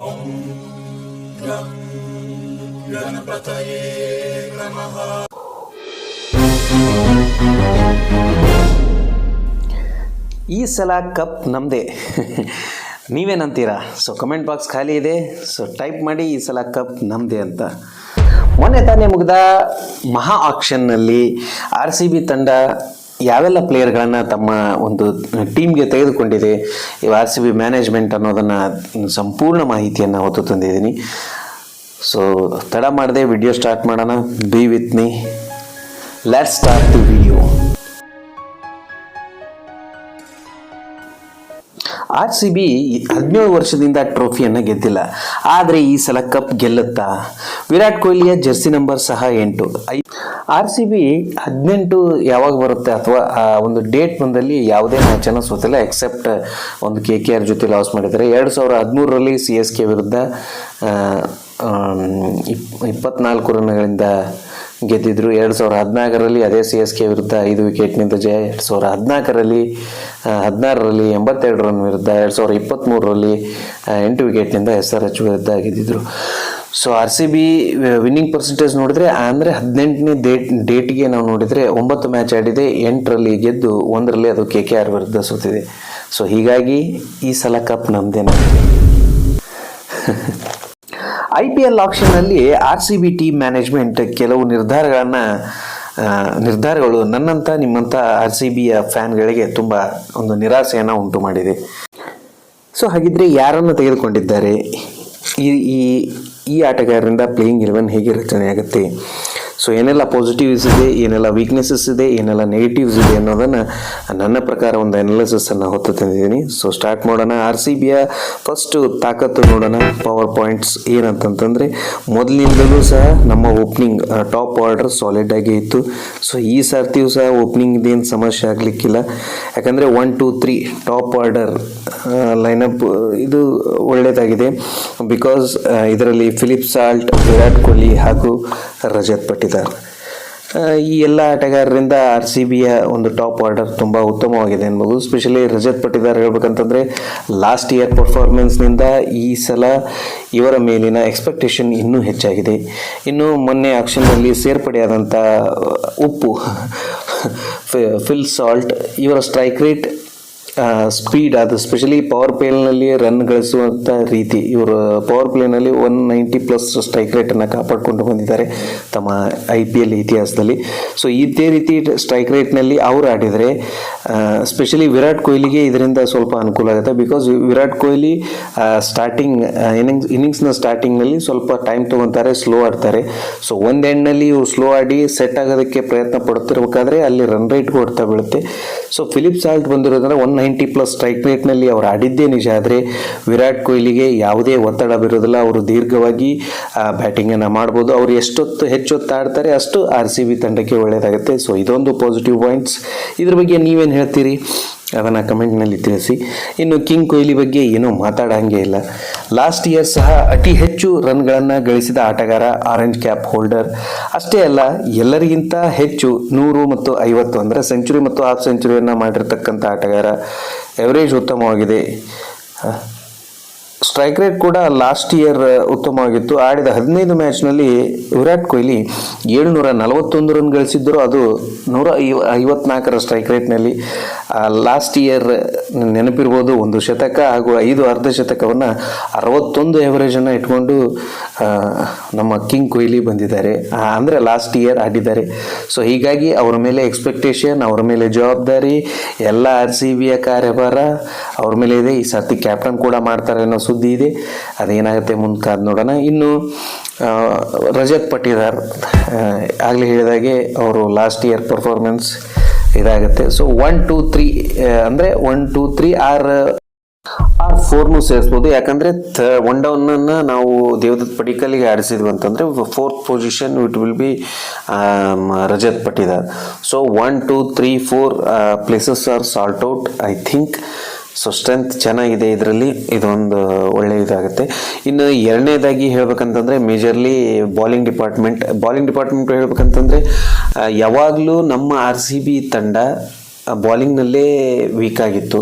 ಈ ಸಲ ಕಪ್ ನಮ್ಮದೇ ನೀವೇನಂತೀರಾ? ಸೊ ಕಮೆಂಟ್ ಬಾಕ್ಸ್ ಖಾಲಿ ಇದೆ. ಸೊ ಟೈಪ್ ಮಾಡಿ ಈ ಸಲ ಕಪ್ ನಮ್ಮದೇ ಅಂತ. ಮೊನ್ನೆ ತಾನೇ ಮುಗಿದ ಮಹಾ ಆಕ್ಷನ್ನಲ್ಲಿ ಆರ್ ಸಿ ಬಿ ತಂಡ ಯಾವೆಲ್ಲ ಪ್ಲೇಯರ್ಗಳನ್ನು ತಮ್ಮ ಒಂದು ಟೀಮ್ಗೆ ತೆಗೆದುಕೊಂಡಿದೆ, ಈ ಆರ್ ಸಿ ಬಿ ಮ್ಯಾನೇಜ್ಮೆಂಟ್ ಅನ್ನೋದನ್ನು ಸಂಪೂರ್ಣ ಮಾಹಿತಿಯನ್ನು ಹೊತ್ತು ತಂದಿದ್ದೀನಿ. ಸೊ ತಡ ಮಾಡದೆ ವಿಡಿಯೋ ಸ್ಟಾರ್ಟ್ ಮಾಡೋಣ. Be with me let start to R C B ಹದಿನೇಳು ವರ್ಷದಿಂದ ಟ್ರೋಫಿಯನ್ನು ಗೆದ್ದಿಲ್ಲ. ಆದರೆ ಈ ಸಲ ಕಪ್ ಗೆಲ್ಲುತ್ತಾ? ವಿರಾಟ್ ಕೊಹ್ಲಿಯ ಜರ್ಸಿ ನಂಬರ್ ಸಹ ಎಂಟು. ಆರ್ ಸಿ ಬಿ ಹದಿನೆಂಟು ಯಾವಾಗ ಬರುತ್ತೆ ಅಥವಾ, ಆ, ಒಂದು ಡೇಟ್ ಬಂದಲ್ಲಿ ಯಾವುದೇ ಮ್ಯಾಚನ್ನು ಸೋತಿಲ್ಲ ಎಕ್ಸೆಪ್ಟ್ ಒಂದು ಕೆ ಕೆ ಆರ್ ಜೊತೆ ಲಾಸ್ ಮಾಡಿದ್ದಾರೆ. ಎರಡು ಸಾವಿರ ಹದಿಮೂರರಲ್ಲಿ ಸಿ ಎಸ್ ಕೆ ವಿರುದ್ಧ ಇಪ್ಪತ್ನಾಲ್ಕು ರನ್ಗಳಿಂದ ಗೆದ್ದಿದ್ರು ಎರಡು ಸಾವಿರದ ಹದಿನಾಲ್ಕರಲ್ಲಿ ಅದೇ ಸಿ ಎಸ್ ಕೆ ವಿರುದ್ಧ ಐದು ವಿಕೆಟ್ನಿಂದ ಜಯ. ಎರಡು ಸಾವಿರದ ಹದಿನಾಲ್ಕರಲ್ಲಿ ಹದಿನಾರರಲ್ಲಿ ಎಂಬತ್ತೆರಡು ರನ್ ವಿರುದ್ಧ, ಎರಡು ಸಾವಿರದ ಇಪ್ಪತ್ತ್ಮೂರರಲ್ಲಿ ಎಂಟು ವಿಕೆಟ್ನಿಂದ ಎಸ್ ಆರ್ ಎಚ್ ವಿರುದ್ಧ ಗೆದ್ದಿದ್ರು. So R C B winning percentage ನೋಡಿದ್ರೆ, ಅಂದರೆ ಹದಿನೆಂಟನೇ ಡೇಟ್ ಡೇಟ್ಗೆ ನಾವು ನೋಡಿದರೆ ಒಂಬತ್ತು ಮ್ಯಾಚ್ ಆಡಿದೆ, ಎಂಟರಲ್ಲಿ ಗೆದ್ದು ಒಂದರಲ್ಲಿ ಅದು ಕೆ ಕೆ ಆರ್ ವಿರುದ್ಧ ಸೋತಿದೆ. ಸೊ ಹೀಗಾಗಿ ಈ ಸಲ cup ನಮ್ಮದೇನೆ I P L ಆಕ್ಷನ್ನಲ್ಲಿ R C B team management ಕೆಲವು ನಿರ್ಧಾರಗಳನ್ನು ನಿರ್ಧಾರಗಳು ನನ್ನಂಥ ನಿಮ್ಮಂಥ ಆರ್ ಸಿ ಬಿಯ ಫ್ಯಾನ್ಗಳಿಗೆ ತುಂಬ ಒಂದು ನಿರಾಸೆಯನ್ನು ಉಂಟು ಮಾಡಿದೆ. ಸೊ ಹಾಗಿದ್ರೆ ಯಾರನ್ನು ತೆಗೆದುಕೊಂಡಿದ್ದಾರೆ? ಈ ಈ ಈ ಆಟಗಾರರಿಂದ ಪ್ಲೇಯಿಂಗ್ ಇಲೆವೆನ್ ಹೇಗೆ ರಚನೆ ಆಗುತ್ತೆ ಸೊ ಏನೆಲ್ಲ ಪಾಸಿಟಿವ್ಸ್ ಇದೆ, ಏನೆಲ್ಲ ವೀಕ್ನೆಸಸ್ ಇದೆ, ಏನೆಲ್ಲ ನೆಗೆಟಿವ್ಸ್ ಇದೆ ಅನ್ನೋದನ್ನು ನನ್ನ ಪ್ರಕಾರ ಒಂದು ಅನಾಲಿಸಿಸನ್ನು ಹೊತ್ತು ತಂದಿದ್ದೀನಿ. ಸೊ ಸ್ಟಾರ್ಟ್ ಮಾಡೋಣ. ಆರ್ ಸಿ ಬಿಯ ಫಸ್ಟು ತಾಕತ್ತು ನೋಡೋಣ. ಪವರ್ ಪಾಯಿಂಟ್ಸ್ ಏನಂತಂತಂದರೆ, ಮೊದಲಿಂದಲೂ ಸಹ ನಮ್ಮ ಓಪನಿಂಗ್ ಟಾಪ್ ಆರ್ಡರ್ ಸಾಲಿಡ್ ಆಗಿ ಇತ್ತು. ಸೊ ಈ ಸರ್ತಿಯೂ ಸಹ ಓಪನಿಂಗ್ ಏನು ಸಮಸ್ಯೆ ಆಗಲಿಕ್ಕಿಲ್ಲ. ಯಾಕಂದರೆ one two three top order lineup ಇದು ಒಳ್ಳೆಯದಾಗಿದೆ ಬಿಕಾಸ್ ಇದರಲ್ಲಿ ಫಿಲಿಪ್ ಸಾಲ್ಟ್ ವಿರಾಟ್ ಕೊಹ್ಲಿ ಹಾಗೂ ರಜತ್ ಪಟ್ಟಿದಾರ್ ಆ, ಈ ಎಲ್ಲ ಆಟಗಾರರಿಂದ ಆರ್ ಸಿ ಬಿಯ ಒಂದು ಟಾಪ್ ಆರ್ಡರ್ ತುಂಬ ಉತ್ತಮವಾಗಿದೆ ಅನ್ಬೋದು ಸ್ಪೆಷಲಿ ರಜತ್ ಪಟ್ಟಿದಾರ್ ಹೇಳ್ಬೇಕಂತಂದರೆ ಲಾಸ್ಟ್ ಇಯರ್ ಪರ್ಫಾರ್ಮೆನ್ಸ್ನಿಂದ ಈ ಸಲ ಇವರ ಮೇಲಿನ ಎಕ್ಸ್ಪೆಕ್ಟೇಷನ್ ಇನ್ನೂ ಹೆಚ್ಚಾಗಿದೆ. ಇನ್ನು ಮೊನ್ನೆ ಆಕ್ಷನ್ನಲ್ಲಿ ಸೇರ್ಪಡೆಯಾದಂಥ ಉಪ್ಪು ಫಿಲ್ ಸಾಲ್ಟ್ ಇವರ ಸ್ಟ್ರೈಕ್ ರೇಟ್ ಸ್ಪೀಡ್ ಅದು. ಸ್ಪೆಷಲಿ ಪವರ್ ಪ್ಲೇನಲ್ಲಿ ರನ್ ಗಳಿಸುವಂಥ ರೀತಿ. ಇವರು ಪವರ್ ಪ್ಲೇನಲ್ಲಿ ಒನ್ ನೈಂಟಿ ಪ್ಲಸ್ ಸ್ಟ್ರೈಕ್ ರೇಟನ್ನು ಕಾಪಾಡಿಕೊಂಡು ಬಂದಿದ್ದಾರೆ ತಮ್ಮ ಐ ಪಿ ಎಲ್ ಇತಿಹಾಸದಲ್ಲಿ. ಸೊ ಇದೇ ರೀತಿ ಸ್ಟ್ರೈಕ್ ರೇಟ್ನಲ್ಲಿ ಅವರು ಆಡಿದರೆ ಸ್ಪೆಷಲಿ ವಿರಾಟ್ ಕೊಹ್ಲಿಗೆ ಇದರಿಂದ ಸ್ವಲ್ಪ ಅನುಕೂಲ ಆಗುತ್ತೆ. Because Virat Kohli starting innings ಇನ್ನಿಂಗ್ಸ್ನ ಸ್ಟಾರ್ಟಿಂಗ್ನಲ್ಲಿ ಸ್ವಲ್ಪ ಟೈಮ್ ತೊಗೊತಾರೆ ಸ್ಲೋ ಆಡ್ತಾರೆ. ಸೊ ಒಂದು ಎಂಡ್ನಲ್ಲಿ ಇವರು ಸ್ಲೋ ಆಡಿ ಸೆಟ್ ಆಗೋದಕ್ಕೆ ಪ್ರಯತ್ನ ಪಡ್ತಿರ್ಬೇಕಾದ್ರೆ ಅಲ್ಲಿ ರನ್ ರೇಟ್ ಕೊಡ್ತಾ ಬೀಳುತ್ತೆ. ಸೊ ಫಿಲಿಪ್ ಸಾಲ್ಟ್ ಬಂದಿರೋದ್ರಿಂದ ಒನ್ ನೈಂಟಿ ಪ್ಲಸ್ ಸ್ಟ್ರೈಕ್ ರೇಟ್ನಲ್ಲಿ ಅವರು ಆಡಿದ್ದೇ ನಿಜ. ಆದರೆ ವಿರಾಟ್ ಕೊಹ್ಲಿಗೆ ಯಾವುದೇ ಒತ್ತಡ ಬಿರೋದಿಲ್ಲ. ಅವರು ದೀರ್ಘವಾಗಿ ಬ್ಯಾಟಿಂಗನ್ನು ಮಾಡ್ಬೋದು. ಅವರು ಎಷ್ಟೊತ್ತು ಹೆಚ್ಚೊತ್ತು ಆಡ್ತಾರೆ ಅಷ್ಟು ಆರ್ ಸಿ ಬಿ ತಂಡಕ್ಕೆ ಒಳ್ಳೆಯದಾಗುತ್ತೆ ಸೊ, ಇದೊಂದು ಪಾಸಿಟಿವ್ ಪಾಯಿಂಟ್ಸ್ ಇದ್ರ ಬಗ್ಗೆ ನೀವೇನು ಹೇಳ್ತೀರಿ? ಅದನ್ನು ಕಮೆಂಟ್ನಲ್ಲಿ ತಿಳಿಸಿ. ಇನ್ನು ಕಿಂಗ್ ಕೊಹ್ಲಿ ಬಗ್ಗೆ ಏನೂ ಮಾತಾಡೋಂಗೆ ಇಲ್ಲ. ಲಾಸ್ಟ್ ಇಯರ್ ಸಹ ಅತಿ ಹೆಚ್ಚು ರನ್ಗಳನ್ನು ಗಳಿಸಿದ ಆಟಗಾರ ಆರೆಂಜ್ ಕ್ಯಾಪ್ ಹೋಲ್ಡರ್ ಅಷ್ಟೇ ಅಲ್ಲ, ಎಲ್ಲರಿಗಿಂತ ಹೆಚ್ಚು ನೂರು ಮತ್ತು ಐವತ್ತು ಅಂದರೆ ಸೆಂಚುರಿ ಮತ್ತು ಹಾಫ್ ಸೆಂಚುರಿಯನ್ನು ಮಾಡಿರ್ತಕ್ಕಂಥ ಆಟಗಾರ ಎವರೇಜ್ ಉತ್ತಮವಾಗಿದೆ. ಸ್ಟ್ರೈಕ್ ರೇಟ್ ಕೂಡ ಲಾಸ್ಟ್ ಇಯರ್ ಉತ್ತಮವಾಗಿತ್ತು ಆಡಿದ ಹದಿನೈದು ಮ್ಯಾಚ್ನಲ್ಲಿ ವಿರಾಟ್ ಕೊಹ್ಲಿ ಏಳ್ನೂರ ನಲವತ್ತೊಂದು ರನ್ ಗಳಿಸಿದ್ದರು. ಅದು ನೂರ ಐವ, ಐವತ್ನಾಲ್ಕರ ಸ್ಟ್ರೈಕ್ ರೇಟ್ನಲ್ಲಿ ಲಾಸ್ಟ್ ಇಯರ್ ನೆನಪಿರ್ಬೋದು, ಒಂದು ಶತಕ ಹಾಗೂ ಐದು ಅರ್ಧ ಶತಕವನ್ನು ಅರವತ್ತೊಂದು ಎವರೇಜನ್ನು ಇಟ್ಕೊಂಡು ನಮ್ಮ ಕಿಂಗ್ ಕೊಹ್ಲಿ ಬಂದಿದ್ದಾರೆ. ಅಂದರೆ ಲಾಸ್ಟ್ ಇಯರ್ ಆಡಿದ್ದಾರೆ. ಸೊ ಹೀಗಾಗಿ ಅವರ ಮೇಲೆ ಎಕ್ಸ್ಪೆಕ್ಟೇಷನ್ ಅವರ ಮೇಲೆ ಜವಾಬ್ದಾರಿ, ಎಲ್ಲ ಆರ್ ಸಿ ಬಿಯ ಕಾರ್ಯಭಾರ, ಅವ್ರ ಮೇಲೆ ಇದೆ. ಈ ಸರ್ತಿ ಕ್ಯಾಪ್ಟನ್ ಕೂಡ ಮಾಡ್ತಾರೆ ಅನ್ನೋ ಸುದ್ದಿ ಇದೆ. ಅದೇನಾಗುತ್ತೆ ಮುಂದೆ ಕಾದ್ ನೋಡೋಣ. ಇನ್ನು ರಜತ್ ಪಟ್ಟಿದಾರ್ ಆಗಲೇ ಹೇಳಿದಾಗೆ ಅವರು ಲಾಸ್ಟ್ ಇಯರ್ ಪರ್ಫಾರ್ಮೆನ್ಸ್ ಇದಾಗುತ್ತೆ. ಸೊ ಒನ್ ಟೂ ತ್ರೀ ಅಂದರೆ one two three or or ಫೋರ್ನು ಸೇರಿಸ್ಬೋದು. ಯಾಕಂದರೆ ಥ ಒನ್ ಡೌನನ್ನು ನಾವು ದೇವದತ್ ಪಡಿಕಲ್ಲಿಗೆ ಆಡಿಸಿದ್ವಿ ಅಂತಂದರೆ fourth position it will be Rajat Patidar. So one two three four places are Salt out I think so strength ಚೆನ್ನಾಗಿದೆ ಇದರಲ್ಲಿ, ಇದೊಂದು ಒಳ್ಳೆಯ ಇದಾಗುತ್ತೆ. ಇನ್ನು ಎರಡನೇದಾಗಿ ಹೇಳ್ಬೇಕಂತಂದರೆ majorly bowling department bowling department ಹೇಳ್ಬೇಕಂತಂದರೆ ಯಾವಾಗಲೂ ನಮ್ಮ ಆರ್ ಸಿ ಬಿ ತಂಡ ಬಾಲಿಂಗ್ನಲ್ಲೇ ವೀಕ್ ಆಗಿತ್ತು.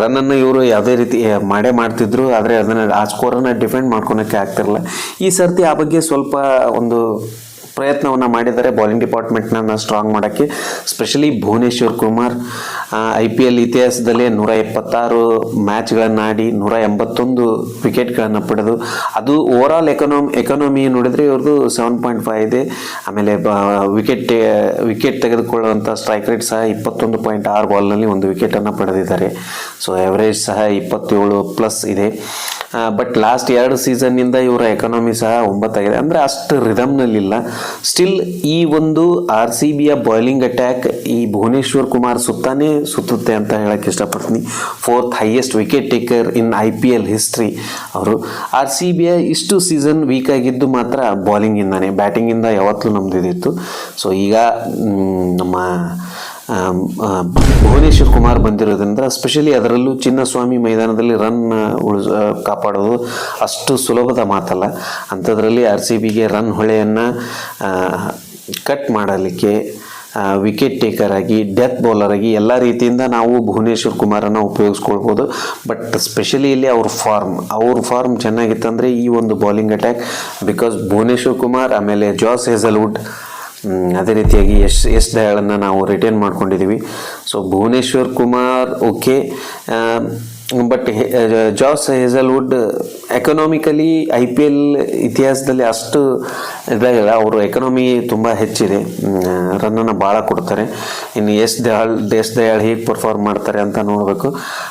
ರನ್ನನ್ನು ಇವರು ಯಾವುದೇ ರೀತಿ ಮಾಡೇ ಮಾಡ್ತಿದ್ರು, ಆದರೆ ಅದನ್ನು ಆ ಸ್ಕೋರನ್ನು ಡಿಫೆಂಡ್ ಮಾಡ್ಕೊಳಕ್ಕೆ ಆಗ್ತಿರಲ್ಲ ಈ ಸರ್ತಿ ಆ ಬಗ್ಗೆ ಸ್ವಲ್ಪ ಒಂದು ಪ್ರಯತ್ನವನ್ನು ಮಾಡಿದ್ದಾರೆ. ಬೌಲಿಂಗ್ ಡಿಪಾರ್ಟ್ಮೆಂಟ್ನ ಸ್ಟ್ರಾಂಗ್ ಮಾಡೋಕ್ಕೆ. Specially Bhuvneshwar Kumar I P L ಇತಿಹಾಸದಲ್ಲೇ ನೂರ ಎಪ್ಪತ್ತಾರು ಮ್ಯಾಚ್ಗಳನ್ನು ಆಡಿ ನೂರ ಎಂಬತ್ತೊಂದು ವಿಕೆಟ್ಗಳನ್ನು ಪಡೆದು, ಅದು ಓವರ್ ಆಲ್ ಎಕನಾಮ್ ಎಕನಾಮಿ ನೋಡಿದರೆ ಇವ್ರದ್ದು ಸೆವೆನ್ ಪಾಯಿಂಟ್ ಫೈವ್ ಇದೆ. ಆಮೇಲೆ ವಿಕೆಟ್ ವಿಕೆಟ್ ತೆಗೆದುಕೊಳ್ಳುವಂಥ ಸ್ಟ್ರೈಕ್ ರೇಟ್ ಸಹ ಇಪ್ಪತ್ತೊಂದು ಪಾಯಿಂಟ್ ಆರು ಬಾಲ್ನಲ್ಲಿ ಒಂದು ವಿಕೆಟನ್ನು ಪಡೆದಿದ್ದಾರೆ. ಸೊ ಎವರೇಜ್ ಸಹ ಇಪ್ಪತ್ತೇಳು ಪ್ಲಸ್ ಇದೆ. ಬಟ್ ಲಾಸ್ಟ್ ಎರಡು ಸೀಸನ್ನಿಂದ ಇವರ ಎಕನಾಮಿ ಸಹ ಒಂಬತ್ತಾಗಿದೆ. ಅಂದರೆ ಅಷ್ಟು ರಿದಮ್ನಲ್ಲಿಲ್ಲ ಸ್ಟಿಲ್ ಈ ಒಂದು ಆರ್ ಸಿ ಬಿಯ ಬಾಯ್ಲಿಂಗ್ ಅಟ್ಯಾಕ್ ಈ ಭುವನೇಶ್ವರ್ ಕುಮಾರ್ ಸುತ್ತಾನೇ ಸುತ್ತುತ್ತೆ ಅಂತ ಹೇಳಕ್ಕೆ ಇಷ್ಟಪಡ್ತೀನಿ. Fourth highest wicket taker in I P L history ಅವರು. ಆರ್ ಸಿ ಬಿಯ ಇಷ್ಟು ಸೀಸನ್ ವೀಕ್ ಆಗಿದ್ದು ಮಾತ್ರ ಬಾಲಿಂಗಿಂದಾನೆ ಬ್ಯಾಟಿಂಗಿಂದ ಯಾವತ್ತೂ ನಮ್ದು ಇದಿತ್ತು ಸೊ ಈಗ ನಮ್ಮ ಭುವನೇಶ್ವರ್ ಕುಮಾರ್ ಬಂದಿರೋದ್ರಿಂದ ಸ್ಪೆಷಲಿ ಅದರಲ್ಲೂ ಚಿನ್ನಸ್ವಾಮಿ ಮೈದಾನದಲ್ಲಿ ರನ್ ಉಳಿಸ ಕಾಪಾಡೋದು ಅಷ್ಟು ಸುಲಭದ ಮಾತಲ್ಲ. ಅಂಥದ್ರಲ್ಲಿ ಆರ್ ಸಿ ಬಿಗೆ ರನ್ ಹೊಳೆಯನ್ನು ಕಟ್ ಮಾಡಲಿಕ್ಕೆ ವಿಕೆಟ್ ಟೇಕರ್ ಆಗಿ ಡೆತ್ ಬೌಲರ್ ಆಗಿ ಎಲ್ಲ ರೀತಿಯಿಂದ ನಾವು ಭುವನೇಶ್ವರ್ ಕುಮಾರನ್ನು ಉಪಯೋಗಿಸ್ಕೊಳ್ಬೋದು. ಬಟ್ ಸ್ಪೆಷಲಿ ಇಲ್ಲಿ ಅವ್ರ ಫಾರ್ಮ್ ಅವ್ರ ಫಾರ್ಮ್ ಚೆನ್ನಾಗಿತ್ತಂದರೆ ಈ ಒಂದು bowling attack because Bhuvneshwar Kumar ಆಮೇಲೆ ಜಾಸ್ ಹೇಸಲ್ವುಡ್ ಅದೇ ರೀತಿಯಾಗಿ ಎಸ್ ಎಸ್ ದಯಾಳನ್ನು ನಾವು ರಿಟೈನ್ ಮಾಡ್ಕೊಂಡಿದ್ದೀವಿ so Bhuvneshwar Kumar okay but Josh Hazlewood economically I P L ಇತಿಹಾಸದಲ್ಲಿ ಅಷ್ಟು ಇದಾಗಿಲ್ಲ. ಅವರು ಎಕನಾಮಿ ತುಂಬ ಹೆಚ್ಚಿದೆ. ರನ್ನನ್ನು ಭಾಳ ಕೊಡ್ತಾರೆ. ಇನ್ನು ಎಸ್ ದಯಾಳ್ ಎಸ್ ದಯಾಳ್ ಹೇಗೆ ಪರ್ಫಾರ್ಮ್ ಮಾಡ್ತಾರೆ ಅಂತ ನೋಡಬೇಕು.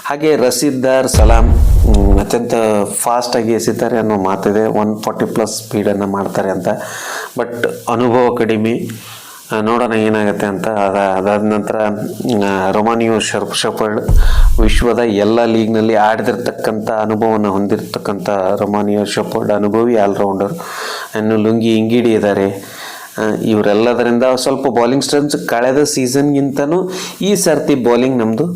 ಹಾಗೆ ರಸೀದ್ದಾರ್ ಸಲಾಂ ಅತ್ಯಂತ ಫಾಸ್ಟಾಗಿ ಎಸಿತಾರೆ ಅನ್ನೋ ಮಾತಿದೆ. ಒನ್ ಫಾರ್ಟಿ ಪ್ಲಸ್ ಸ್ಪೀಡನ್ನು ಮಾಡ್ತಾರೆ ಅಂತ. ಬಟ್ ಅನುಭವ ಕಡಿಮೆ. ನೋಡೋಣ ಏನಾಗುತ್ತೆ ಅಂತ. ಅದ, ಅದಾದ ನಂತರ ರೊಮಾನಿಯೋ ಶರ್ಪ್ ಶಫರ್ಡ್ ವಿಶ್ವದ ಎಲ್ಲ ಲೀಗ್ನಲ್ಲಿ ಆಡಿದಿರ್ತಕ್ಕಂಥ ಅನುಭವವನ್ನು ಹೊಂದಿರತಕ್ಕಂಥ ರೊಮಾನಿಯೋ ಶಫರ್ಡ್ ಅನುಭವಿ ಆಲ್ರೌಂಡರ್ ಇನ್ನು ಲುಂಗಿ ಇಂಗಿಡಿ ಇದ್ದಾರೆ. ಇವರೆಲ್ಲದರಿಂದ ಸ್ವಲ್ಪ ಬೌಲಿಂಗ್ ಸ್ಟ್ರೆಂತ್ ಕಳೆದ ಸೀಸನ್ಗಿಂತನೂ ಈ ಸರ್ತಿ ಬೌಲಿಂಗ್ ನಮ್ಮದು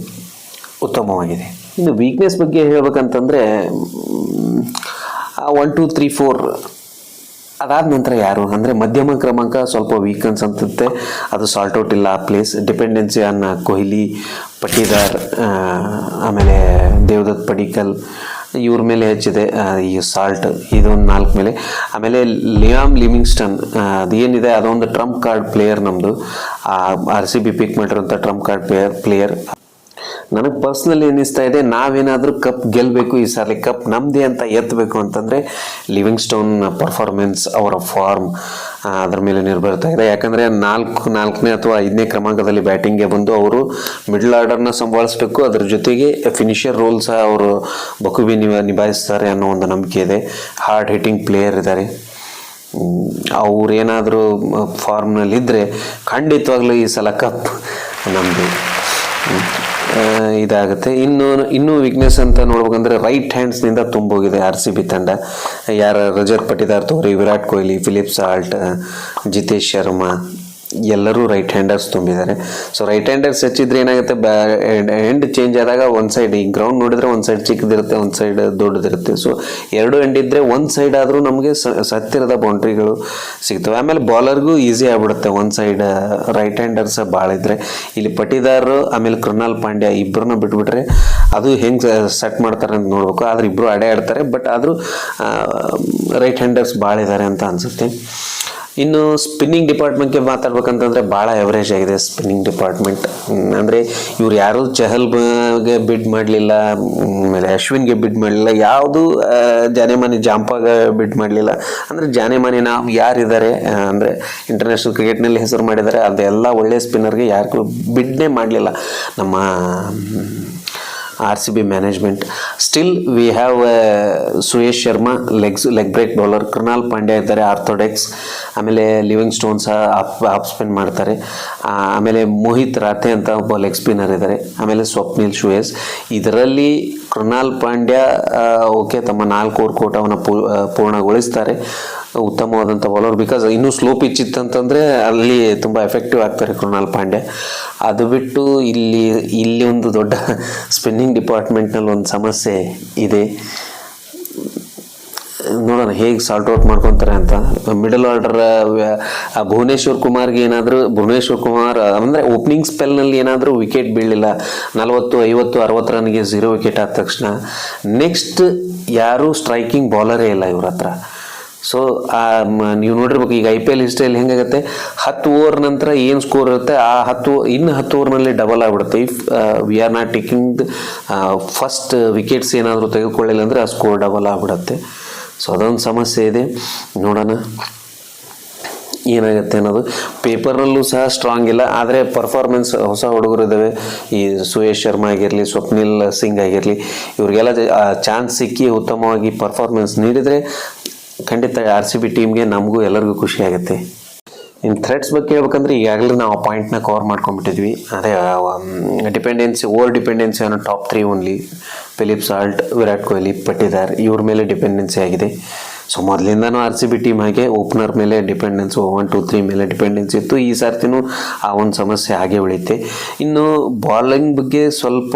ಉತ್ತಮವಾಗಿದೆ. ಇನ್ನು ವೀಕ್ನೆಸ್ ಬಗ್ಗೆ ಹೇಳ್ಬೇಕಂತಂದರೆ ಒನ್ ಟು ತ್ರೀ ಫೋರ್ ಅದಾದ ನಂತರ ಯಾರು? ಅಂದರೆ ಮಧ್ಯಮ ಕ್ರಮಾಂಕ ಸ್ವಲ್ಪ ವೀಕ್ ಅನ್ಸಂತತ್ತೆ. ಅದು ಸಾಲ್ಟ್ ಔಟ್ ಇಲ್ಲ. ಆ place dependency on Kohli, Patidar ಆಮೇಲೆ ದೇವದತ್ ಪಡಿಕಲ್, ಇವ್ರ ಮೇಲೆ ಹೆಚ್ಚಿದೆ. ಈ ಸಾಲ್ಟ್ ಇದೊಂದು ನಾಲ್ಕು ಮೇಲೆ. ಆಮೇಲೆ ಲಿಯಾಮ್ ಲಿವಿಂಗ್ಸ್ಟನ್ ಅದು ಅದೇನಿದೆ? ಅದೊಂದು ಟ್ರಂಪ್ ಕಾರ್ಡ್ ಪ್ಲೇಯರ್ ನಮ್ಮದು ಆರ್ ಸಿ ಬಿ ಪಿಕ್ ಮಾಡಿರೋಂಥ ಟ್ರಂಪ್ ಕಾರ್ಡ್ ಪ್ಲೇಯರ್ ಪ್ಲೇಯರ್ ನನಗೆ ಪರ್ಸ್ನಲಿ ಅನ್ನಿಸ್ತಾ ಇದೆ, ನಾವೇನಾದರೂ ಕಪ್ ಗೆಲ್ಲಬೇಕು ಈ ಸಾರಿ ಕಪ್ ನಮ್ಮದೇ ಅಂತ ಎತ್ತಬೇಕು ಅಂತಂದರೆ ಲಿವಿಂಗ್ ಸ್ಟೋನ್ ಪರ್ಫಾರ್ಮೆನ್ಸ್ ಅವರ ಫಾರ್ಮ್ ಅದರ ಮೇಲೆ ನಿರ್ಭರತಾ ಇದೆ. ಯಾಕಂದರೆ ನಾಲ್ಕು, ನಾಲ್ಕನೇ ಅಥವಾ ಐದನೇ ಕ್ರಮಾಂಕದಲ್ಲಿ ಬ್ಯಾಟಿಂಗ್ಗೆ ಬಂದು ಅವರು ಮಿಡ್ಲ್ ಆರ್ಡರ್ನ ಸಂಭಾಳಿಸ್ಬೇಕು. ಅದ್ರ ಜೊತೆಗೆ ಫಿನಿಷರ್ ರೋಲ್ ಸಹ ಅವರು ಬಕುಬಿ ನಿಭಾ, ನಿಭಾಯಿಸ್ತಾರೆ ಅನ್ನೋ ಒಂದು ನಂಬಿಕೆ ಇದೆ. ಹಾರ್ಡ್ ಹಿಟ್ಟಿಂಗ್ ಪ್ಲೇಯರ್ ಇದ್ದಾರೆ. ಅವರೇನಾದರೂ ಫಾರ್ಮ್ನಲ್ಲಿದ್ದರೆ ಖಂಡಿತವಾಗ್ಲೂ ಈ ಸಲ ಕಪ್ ನಮ್ಮದು ಇದಾಗುತ್ತೆ. ಇನ್ನು, ಇನ್ನೂ ವೀಕ್ನೆಸ್ ಅಂತ ನೋಡ್ಬೇಕಂದ್ರೆ ರೈಟ್ ಹ್ಯಾಂಡ್ಸ್ನಿಂದ ತುಂಬೋಗಿದೆ ಆರ್ ಸಿ ಬಿ ತಂಡ. ಯಾರ ರಜರ್ ಪಟಿದಾರ್ ತೋರಿ ವಿರಾಟ್ ಕೊಹ್ಲಿ ಫಿಲಿಪ್ ಸಾಲ್ಟ್ ಜಿತೇಶ್ ಶರ್ಮಾ ಎಲ್ಲರೂ ರೈಟ್ ಹ್ಯಾಂಡರ್ಸ್ ತುಂಬಿದ್ದಾರೆ. ಸೊ ರೈಟ್ ಹ್ಯಾಂಡರ್ಸ್ ಹೆಚ್ಚಿದ್ರೆ ಏನಾಗುತ್ತೆ? ಎಂಡ್ ಚೇಂಜ್ ಆದಾಗ ಒಂದು ಸೈಡ್ ಈ ಗ್ರೌಂಡ್ ನೋಡಿದ್ರೆ ಒಂದು ಸೈಡ್ ಚಿಕ್ಕದಿರುತ್ತೆ ಒಂದು ಸೈಡ್ ದೊಡ್ಡದಿರುತ್ತೆ. ಸೊ ಎರಡು ಎಂಡ್ ಇದ್ದರೆ ಒಂದು ಸೈಡ್ ಆದರೂ ನಮಗೆ ಸತ್ತಿರದ ಬೌಂಡ್ರಿಗಳು ಸಿಗ್ತವೆ. ಆಮೇಲೆ ಬಾಲರ್ಗೂ ಈಸಿ ಆಗ್ಬಿಡುತ್ತೆ. ಒಂದು ಸೈಡ್ ರೈಟ್ ಹ್ಯಾಂಡರ್ಸ್ ಭಾಳ ಇದ್ರೆ. ಇಲ್ಲಿ ಪಟಿದಾರರು ಆಮೇಲೆ ಕೃಣಾಲ್ ಪಾಂಡ್ಯ ಇಬ್ಬರನ್ನ ಬಿಟ್ಬಿಟ್ರೆ ಅದು ಹೆಂಗೆ ಸೆಟ್ ಮಾಡ್ತಾರೆ ಅಂತ ನೋಡ್ಬೇಕು. ಆದ್ರೆ ಇಬ್ಬರು ಅಡೆ ಆಡ್ತಾರೆ ಬಟ್ ಆದರೂ ರೈಟ್ ಹ್ಯಾಂಡರ್ಸ್ ಭಾಳ ಇದ್ದಾರೆ ಅಂತ ಅನಿಸುತ್ತೆ. ಇನ್ನು ಸ್ಪಿನ್ನಿಂಗ್ ಡಿಪಾರ್ಟ್ಮೆಂಟ್ಗೆ ಮಾತಾಡ್ಬೇಕಂತಂದ್ರೆ ಭಾಳ ಎವರೇಜ್ ಆಗಿದೆ ಸ್ಪಿನ್ನಿಂಗ್ ಡಿಪಾರ್ಟ್ಮೆಂಟ್ ಅಂದರೆ ಇವ್ರು ಯಾರೂ ಚಹಲ್ಗೆ ಬಿಡ್ ಮಾಡಲಿಲ್ಲ ಆಮೇಲೆ ಅಶ್ವಿನ್ಗೆ ಬಿಡ್ ಮಾಡಲಿಲ್ಲ, ಯಾವುದು ಜಾನೆಮಾನಿ ಜಾಂಪಾಗ ಬಿಡ್ ಮಾಡಲಿಲ್ಲ. ಅಂದರೆ ಜಾನೆಮಾನಿ ನಾವು ಯಾರಿದ್ದಾರೆ ಅಂದರೆ ಇಂಟರ್ನ್ಯಾಷನಲ್ ಕ್ರಿಕೆಟ್ನಲ್ಲಿ ಹೆಸರು ಮಾಡಿದ್ದಾರೆ ಅದೆಲ್ಲ ಒಳ್ಳೆಯ ಸ್ಪಿನ್ನರ್ಗೆ ಯಾರಿಗೂ ಬಿಡ್ನೇ ಮಾಡಲಿಲ್ಲ. ನಮ್ಮ C B management still we have Suyash Sharma legs leg break bowler Krunal Pandya ಇದ್ದಾರೆ ಆರ್ಥೋಡೆಕ್ಸ್ ಆಮೇಲೆ ಲಿವಿಂಗ್ ಸ್ಟೋನ್ ಸಹ ಆಫ್ ಆಫ್ ಸ್ಪಿನ್ ಮಾಡ್ತಾರೆ. ಆಮೇಲೆ ಮೋಹಿತ್ ರಾಥೆ ಅಂತ ಒಬ್ಬ ಲೆಗ್ ಸ್ಪಿನ್ನರ್ ಇದ್ದಾರೆ. ಆಮೇಲೆ ಸ್ವಪ್ನಿಲ್ ಶುಯೇಸ್ ಇದರಲ್ಲಿ ಕೃಣಾಲ್ ಪಾಂಡ್ಯ ಓಕೆ ತಮ್ಮ ನಾಲ್ಕು ಓವರ್ ಕೋಟವನ್ನು ಪೂರ್ಣಗೊಳಿಸ್ತಾರೆ. ಉತ್ತಮವಾದಂಥ ಬೌಲರ್ ಬಿಕಾಸ್ ಇನ್ನೂ ಸ್ಲೋ ಪಿಚ್ ಇತ್ತಂತಂದರೆ ಅಲ್ಲಿ ತುಂಬ ಎಫೆಕ್ಟಿವ್ ಆಗ್ತಾರೆ ಕೃಣಾಲ್ ಪಾಂಡೆ ಅದು ಬಿಟ್ಟು ಇಲ್ಲಿ ಇಲ್ಲಿ ಒಂದು ದೊಡ್ಡ ಸ್ಪಿನ್ನಿಂಗ್ ಡಿಪಾರ್ಟ್ಮೆಂಟ್ನಲ್ಲಿ ಒಂದು ಸಮಸ್ಯೆ ಇದೆ. ನೋಡೋಣ ಹೇಗೆ ಸಾಲ್ಟ್ ಔಟ್ ಮಾಡ್ಕೊತಾರೆ ಅಂತ. ಮಿಡಲ್ ಆರ್ಡರ್ ಭುವನೇಶ್ವರ್ ಕುಮಾರ್ಗೆ ಏನಾದರೂ, ಭುವನೇಶ್ವರ್ ಕುಮಾರ್, ಅಂದರೆ ಓಪನಿಂಗ್ ಸ್ಪೆಲ್ನಲ್ಲಿ ಏನಾದರೂ ವಿಕೆಟ್ ಬೀಳಲಿಲ್ಲ. ನಲವತ್ತು, ಐವತ್ತು, ಅರವತ್ತು ರನ್ಗೆ ಝೀರೋ ವಿಕೆಟ್ ಆದ ತಕ್ಷಣ. ನೆಕ್ಸ್ಟ್ ಯಾರೂ ಸ್ಟ್ರೈಕಿಂಗ್ ಬಾಲರೇ ಇಲ್ಲ ಇವ್ರ ಹತ್ರ. ಸೊ ನೀವು ನೋಡಿರ್ಬೇಕು, ಈಗ ಐ ಪಿ ಎಲ್ ಹಿಸ್ಟ್ರಿಯಲ್ಲಿ ಹೆಂಗಾಗುತ್ತೆ? ಹತ್ತು ಓವರ್ ನಂತರ ಏನು ಸ್ಕೋರ್ ಇರುತ್ತೆ? ಆ ಹತ್ತು, ಇನ್ನು ಹತ್ತು ಓವರ್ನಲ್ಲಿ ಡಬಲ್ ಆಗಿಬಿಡುತ್ತೆ. If we are not taking first wickets ಏನಾದರೂ ತೆಗೆದುಕೊಳ್ಳಿಲ್ಲ ಅಂದರೆ ಆ ಸ್ಕೋರ್ ಡಬಲ್ ಆಗಿಬಿಡುತ್ತೆ. ಸೊ ಅದೊಂದು ಸಮಸ್ಯೆ ಇದೆ. ನೋಡೋಣ. ಏನಾಗುತ್ತೆ ಅನ್ನೋದು. ಪೇಪರ್ನಲ್ಲೂ ಸಹ ಸ್ಟ್ರಾಂಗ್ ಇಲ್ಲ. ಆದರೆ ಪರ್ಫಾರ್ಮೆನ್ಸ್ ಹೊಸ ಹುಡುಗರು ಇದ್ದಾವೆ ಈ ಸುಯೇಶ್ ಶರ್ಮಾ ಆಗಿರಲಿ, ಸ್ವಪ್ನಿಲ್ ಸಿಂಗ್ ಆಗಿರಲಿ, ಇವರಿಗೆಲ್ಲ ಚಾನ್ಸ್ ಸಿಕ್ಕಿ ಉತ್ತಮವಾಗಿ ಪರ್ಫಾರ್ಮೆನ್ಸ್ ನೀಡಿದರೆ ಖಂಡಿತ ಆರ್ ಸಿ ಬಿ ಟೀಮ್ಗೆ ನಮಗೂ ಎಲ್ಲರಿಗೂ ಖುಷಿ ಆಗುತ್ತೆ. ಇನ್ನು ಥ್ರೆಡ್ಸ್ ಬಗ್ಗೆ ಹೇಳ್ಬೇಕಂದ್ರೆ ಈಗಾಗಲೇ ನಾವು ಆ ಪಾಯಿಂಟ್ನ ಕವರ್ ಮಾಡ್ಕೊಂಡ್ಬಿಟ್ಟಿದ್ವಿ. ಅದೇ ಡಿಪೆಂಡೆನ್ಸಿ ಓವರ್ ಡಿಪೆಂಡೆನ್ಸಿ ಅನ್ನೋ top three only Philip Salt Virat Kohli, Patidar, ಇವ್ರ ಮೇಲೆ ಡಿಪೆಂಡೆನ್ಸಿ ಆಗಿದೆ. ಸೊ ಮೊದಲಿಂದನೂ ಆರ್ ಸಿ ಬಿ ಟೀಮ್ ಹಾಗೆ ಓಪನರ್ ಮೇಲೆ ಡಿಪೆಂಡೆನ್ಸು ಒನ್ ಟು ತ್ರೀ ಮೇಲೆ ಡಿಪೆಂಡೆನ್ಸ್ ಇತ್ತು. ಈ ಸರ್ತಿನೂ ಆ ಒಂದು ಸಮಸ್ಯೆ ಹಾಗೆ ಉಳಿಯುತ್ತೆ. ಇನ್ನು ಬಾಲಿಂಗ್ ಬಗ್ಗೆ ಸ್ವಲ್ಪ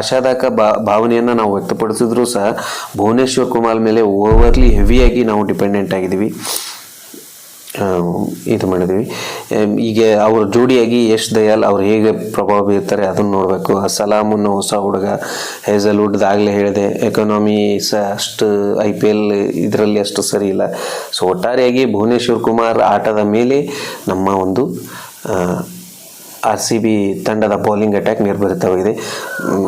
ಆಶಾದಾಯಕ ಭಾವನೆಯನ್ನು ನಾವು ವ್ಯಕ್ತಪಡಿಸಿದ್ರು ಸಹ ಭುವನೇಶ್ವರ್ ಕುಮಾರ್ ಮೇಲೆ ಓವರ್ಲಿ ಹೆವಿಯಾಗಿ ನಾವು ಡಿಪೆಂಡೆಂಟ್ ಆಗಿದ್ದೀವಿ. ಇದು ಮಾಡಿದ್ವಿ ಈಗ ಅವ್ರ ಜೋಡಿಯಾಗಿ ಯಶ್ ದಯಾಲ್ ಅವ್ರು ಹೇಗೆ ಪ್ರಭಾವ ಬೀರ್ತಾರೆ ಅದನ್ನು ನೋಡಬೇಕು. ಸಲಾಮ್ ಅನ್ನೋ ಹೊಸ ಹುಡುಗ ಹೇಸಲ್ವುಡ್ ಆಗಲೇ ಹೇಳಿದೆ ಎಕನಾಮಿ ಸಹ ಅಷ್ಟು ಐ ಪಿ ಎಲ್ ಇದರಲ್ಲಿ ಅಷ್ಟು ಸರಿ ಇಲ್ಲ. ಸೊ ಒಟ್ಟಾರೆಯಾಗಿ ಭುವನೇಶ್ವರ್ ಕುಮಾರ್ ಆಟದ ಮೇಲೆ ನಮ್ಮ ಒಂದು ಆರ್ ಸಿ ಬಿ ತಂಡದ ಬೌಲಿಂಗ್ ಅಟ್ಯಾಕ್ ನಿರ್ಭರಿತವಾಗಿದೆ.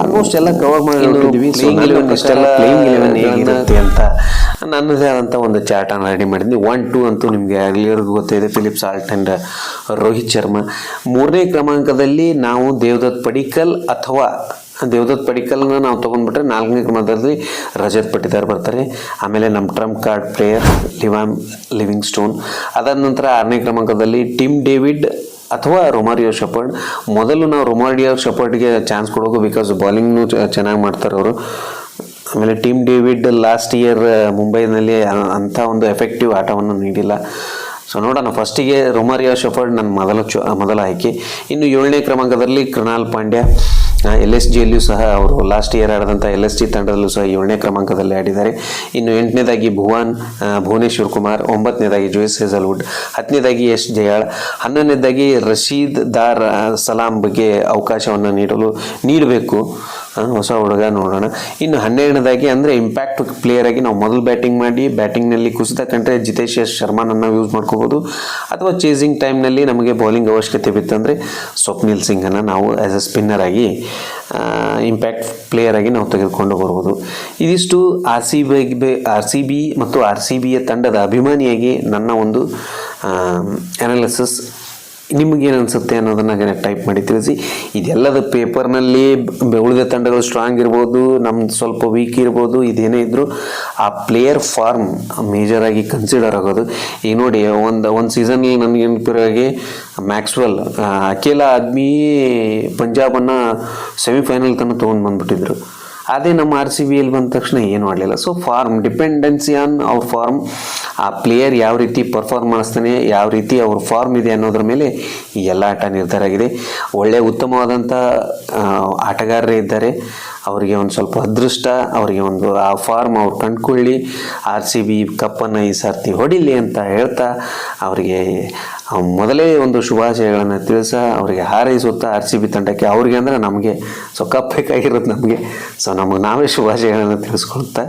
ಆಲ್ಮೋಸ್ಟ್ ಎಲ್ಲ ಕವರ್ ಮಾಡಿದ್ದೀವಿ ಇಷ್ಟೆಲ್ಲ ಹೇಗಿರುತ್ತೆ ಅಂತ ನನ್ನದೇ ಆದಂಥ ಒಂದು ಚಾರ್ಟನ್ನು ರೆಡಿ ಮಾಡಿದ್ನಿ. ಒನ್ ಟೂ ಅಂತೂ ನಿಮಗೆ ಎಲ್ಲರಿಗೂ ಗೊತ್ತಿದೆ. Philip Salt and Rohit Sharma ಮೂರನೇ ಕ್ರಮಾಂಕದಲ್ಲಿ ನಾವು ದೇವದತ್ ಪಡಿಕಲ್ ಅಥವಾ ದೇವದತ್ ಪಡಿಕಲ್ನ ನಾವು ತೊಗೊಂಡ್ಬಿಟ್ರೆ ನಾಲ್ಕನೇ ಕ್ರಮದಲ್ಲಿ ರಜತ್ ಪಟ್ಟಿದಾರ್ ಬರ್ತಾರೆ. ಆಮೇಲೆ ನಮ್ಮ trump card player ಲಿವಾಮ್ Livingstone ಅದಾದ ನಂತರ ಆರನೇ ಕ್ರಮಾಂಕದಲ್ಲಿ ಟಿಮ್ ಡೇವಿಡ್ ಅಥವಾ ರೊಮಾರಿಯೋ ಶಪರ್ಡ್. ಮೊದಲು ನಾವು ರೊಮಾರಿಯೋ ಶಪರ್ಡ್ಗೆ ಚಾನ್ಸ್ ಕೊಡೋಕು ಬಿಕಾಸ್ ಬಾಲಿಂಗ್ನು ಚೆನ್ನಾಗಿ ಮಾಡ್ತಾರೆ ಅವರು. ಆಮೇಲೆ ಟೀಮ್ ಡೇವಿಡ್ ಲಾಸ್ಟ್ ಇಯರ್ ಮುಂಬೈನಲ್ಲಿ ಅಂಥ ಒಂದು ಎಫೆಕ್ಟಿವ್ ಆಟವನ್ನು ನೀಡಿಲ್ಲ. ಸೊ ನೋಡೋಣ. ಫಸ್ಟಿಗೆ ರೊಮಾರಿಯಾ ಶಫರ್ಡ್ ನನ್ನ ಮೊದಲ ಚು ಮೊದಲ ಆಯ್ಕೆ. ಇನ್ನು ಏಳನೇ ಕ್ರಮಾಂಕದಲ್ಲಿ ಕೃಣಾಲ್ ಪಾಂಡ್ಯ. ಎಲ್ ಎಸ್ ಜಿಯಲ್ಲಿಯೂ ಸಹ ಅವರು ಲಾಸ್ಟ್ ಇಯರ್ ಆಡಿದಂಥ ಎಲ್ ಎಸ್ ಜಿ ತಂಡದಲ್ಲೂ ಸಹ ಏಳನೇ ಕ್ರಮಾಂಕದಲ್ಲಿ ಆಡಿದ್ದಾರೆ. ಇನ್ನು ಎಂಟನೇದಾಗಿ ಭುವನ್ ಭುವನೇಶ್ವರ್ ಕುಮಾರ್, ಒಂಬತ್ತನೇದಾಗಿ ಜೋಯಿಸ್ ಹೇಸಲ್ವುಡ್ ಹತ್ತನೇದಾಗಿ ಯಶ್ ಜಯಾಳ್, ಹನ್ನೊಂದನೇದಾಗಿ ರಶೀದ್ ದಾರ್ ಸಲಾಂ ಬಗ್ಗೆ ಅವಕಾಶವನ್ನು ನೀಡಲು, ನೀಡಬೇಕು. ಹೊಸ ಹುಡುಗ ನೋಡೋಣ. ಇನ್ನು ಹನ್ನೆರಡನೇದಾಗಿ ಅಂದರೆ ಇಂಪ್ಯಾಕ್ಟ್ ಪ್ಲೇಯರ್ ಆಗಿ ನಾವು ಮೊದಲು ಬ್ಯಾಟಿಂಗ್ ಮಾಡಿ ಬ್ಯಾಟಿಂಗ್ನಲ್ಲಿ ಕುಸಿತ ಕಂಡ್ರೆ ಜಿತೇಶ್ ಎಸ್ ಶರ್ಮಾನನ್ನು ಯೂಸ್ ಮಾಡ್ಕೋಬೋದು. ಅಥವಾ ಚೇಸಿಂಗ್ ಟೈಮ್ನಲ್ಲಿ ನಮಗೆ ಬೌಲಿಂಗ್ ಅವಶ್ಯಕತೆ ಬಿತ್ತಂದರೆ ಸ್ವಪ್ನಿಲ್ ಸಿಂಗನ್ನು ನಾವು ಆ್ಯಸ್ ಎ ಸ್ಪಿನ್ನರ್ ಆಗಿ ಇಂಪ್ಯಾಕ್ಟ್ ಪ್ಲೇಯರ್ ಆಗಿ ನಾವು ತೆಗೆದುಕೊಂಡು ಬರ್ಬೋದು. ಇದಿಷ್ಟು R C B R C B ಮತ್ತು ಆರ್ ಸಿ ಬಿಯ ತಂಡದ ಅಭಿಮಾನಿಯಾಗಿ ನನ್ನ ಒಂದು ಅನಾಲಿಸಿಸ್ ನಿಮಗೇನು ಅನಿಸುತ್ತೆ ಅನ್ನೋದನ್ನ ಟೈಪ್ ಮಾಡಿ ತಿಳಿಸಿ. ಇದೆಲ್ಲದ ಪೇಪರ್ನಲ್ಲಿ ಉಳಿದ ತಂಡಗಳು ಸ್ಟ್ರಾಂಗ್ ಇರ್ಬೋದು ನಮ್ದು ಸ್ವಲ್ಪ ವೀಕ್ ಇರ್ಬೋದು, ಇದೇನೇ ಇದ್ದರೂ ಆ ಪ್ಲೇಯರ್ ಫಾರ್ಮ್ ಮೇಜರ್ ಆಗಿ ಕನ್ಸಿಡರ್ ಆಗೋದು. ಈಗ ನೋಡಿ, ಒಂದು ಒಂದು ಸೀಸನ್ಗೆ ನನಗೆ ನೆನಪಿರೋ ಹಾಗೆ ಮ್ಯಾಕ್ಸ್ವೆಲ್ ಅಕೇಲ ಆದ್ಮಿ ಪಂಜಾಬನ್ನು ಸೆಮಿಫೈನಲ್ ತನಕ ತೊಗೊಂಡು ಬಂದ್ಬಿಟ್ಟಿದ್ರು. ಅದೇ ನಮ್ಮ ಆರ್ ಸಿ ಬಿಯಲ್ಲಿ ಬಂದ ತಕ್ಷಣ ಏನು ಮಾಡಲಿಲ್ಲ ಸೊ ಫಾರ್ಮ್ ಡಿಪೆಂಡೆನ್ಸಿ ಆನ್ ಅವ್ರ ಫಾರ್ಮ್ ಆ ಪ್ಲೇಯರ್ ಯಾವ ರೀತಿ ಪರ್ಫಾರ್ಮ್ ಮಾಡಿಸ್ತಾನೆ, ಯಾವ ರೀತಿ ಅವ್ರ ಫಾರ್ಮ್ ಇದೆ ಅನ್ನೋದ್ರ ಮೇಲೆ ಈ ಎಲ್ಲ ಆಟ ನಿರ್ಧಾರ ಆಗಿದೆ. ಒಳ್ಳೆಯ ಉತ್ತಮವಾದಂಥ ಆಟಗಾರರೇ ಇದ್ದಾರೆ. ಅವರಿಗೆ ಒಂದು ಸ್ವಲ್ಪ ಅದೃಷ್ಟ, ಅವರಿಗೆ ಒಂದು ಆ ಫಾರ್ಮ್ ಅವ್ರು ಕಂಡುಕೊಳ್ಳಿ ಆರ್ ಸಿ ಬಿ ಕಪ್ಪನ್ನು ಈ ಸರ್ತಿ ಹೊಡಿಲಿ ಅಂತ ಹೇಳ್ತಾ ಅವರಿಗೆ ಮೊದಲೇ ಒಂದು ಶುಭಾಶಯಗಳನ್ನು ತಿಳಿಸ ಅವರಿಗೆ ಹಾರೈಸುತ್ತಾ ಆರ್ ಸಿ ಬಿ ತಂಡಕ್ಕೆ. ಅವ್ರಿಗೆ ಅಂದರೆ ನಮಗೆ ಸೊ ಕಪ್ ಬೇಕಾಗಿರೋದು ನಮಗೆ. ಸೊ ನಮಗೆ ನಾವೇ ಶುಭಾಶಯಗಳನ್ನು ತಿಳಿಸ್ಕೊಳ್ತಾ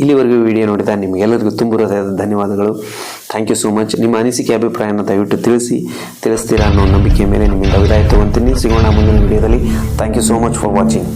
ಇಲ್ಲಿವರೆಗೂ ವಿಡಿಯೋ ನೋಡಿದ ನಿಮಗೆಲ್ಲರಿಗೂ ತುಂಬ ಹೃದಯದ ಧನ್ಯವಾದಗಳು. ಥ್ಯಾಂಕ್ ಯು ಸೋ ಮಚ್ ನಿಮ್ಮ ಅನಿಸಿಕೆ, ಅಭಿಪ್ರಾಯನ ದಯವಿಟ್ಟು ತಿಳಿಸಿ. ತಿಳಿಸ್ತೀರಾ ಅನ್ನೋ ನಂಬಿಕೆ ಮೇಲೆ ನಿಮ್ಮಿಂದ ವಿದಾಯ ತಗೊಂತೀನಿ. ಸಿಗೋಣ ಮುಂದಿನ ವಿಡಿಯೋದಲ್ಲಿ. Thank you so much for watching